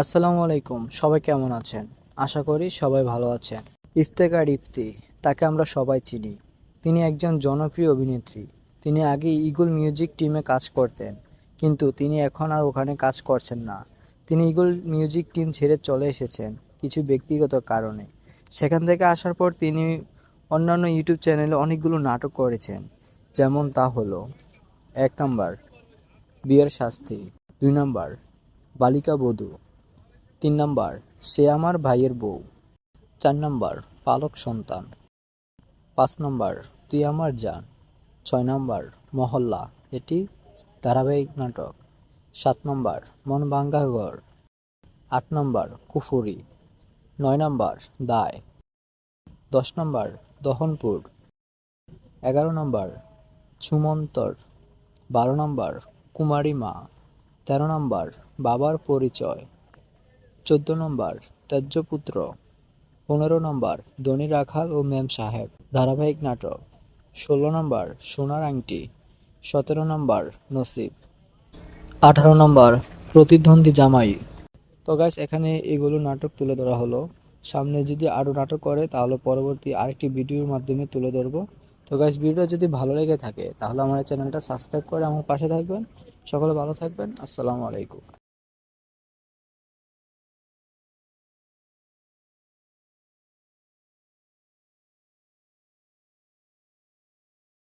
আসসালামু আলাইকুম, সবাই কেমন আছেন? আশা করি সবাই ভালো আছেন। ইফতেকার ইফতি, তাকে আমরা সবাই চিনি। তিনি একজন জনপ্রিয় অভিনেত্রী। তিনি আগে ইগল মিউজিক টিমে কাজ করতেন, কিন্তু তিনি এখন আর ওখানে কাজ করছেন না। তিনি ইগল মিউজিক টিম ছেড়ে চলে এসেছেন কিছু ব্যক্তিগত কারণে। সেখান থেকে আসার পর তিনি অন্যান্য ইউটিউব চ্যানেলে অনেকগুলো নাটক করেছেন, যেমন তা হলো, এক নম্বর, বিয়ের শাস্তি, দুই নম্বর, বালিকা বধূ তিন নাম্বার, সে আমার ভাইয়ের বউ। চার নাম্বার, পালক সন্তান। পাঁচ নাম্বার, তুই আমার জান। ছয় নাম্বার, মহল্লা, এটি ধারাবাহিক নাটক। সাত নাম্বার, মন ভাঙ্গা ঘর। আট নাম্বার, কুফুরি। নয় নাম্বার, দায়। দশ নাম্বার, দহনপুর। এগারো নাম্বার ছুমন্তর বারো নাম্বার, কুমারী মা। তেরো নাম্বার, বাবার পরিচয়। চোদ্দ নম্বর ত্যায্যপুত্র পনেরো নম্বর, ধনী রাখাল ও মেম সাহেব, ধারাবাহিক নাটক। ষোলো নম্বর, সোনার আংটি। সতেরো নম্বর, নসিব। আঠারো নম্বর, প্রতিদ্বন্দ্বী জামাই। তো গাইস এখানে এগুলো নাটক তুলে ধরা হলো। সামনে যদি আরও নাটক করে, তাহলে পরবর্তী আরেকটি ভিডিওর মাধ্যমে তুলে ধরবো। তো গাইস ভিডিওটা যদি ভালো লেগে থাকে, তাহলে আমার চ্যানেলটা সাবস্ক্রাইব করে আমার পাশে থাকবেন। সকলে ভালো থাকবেন। আসসালামু আলাইকুম।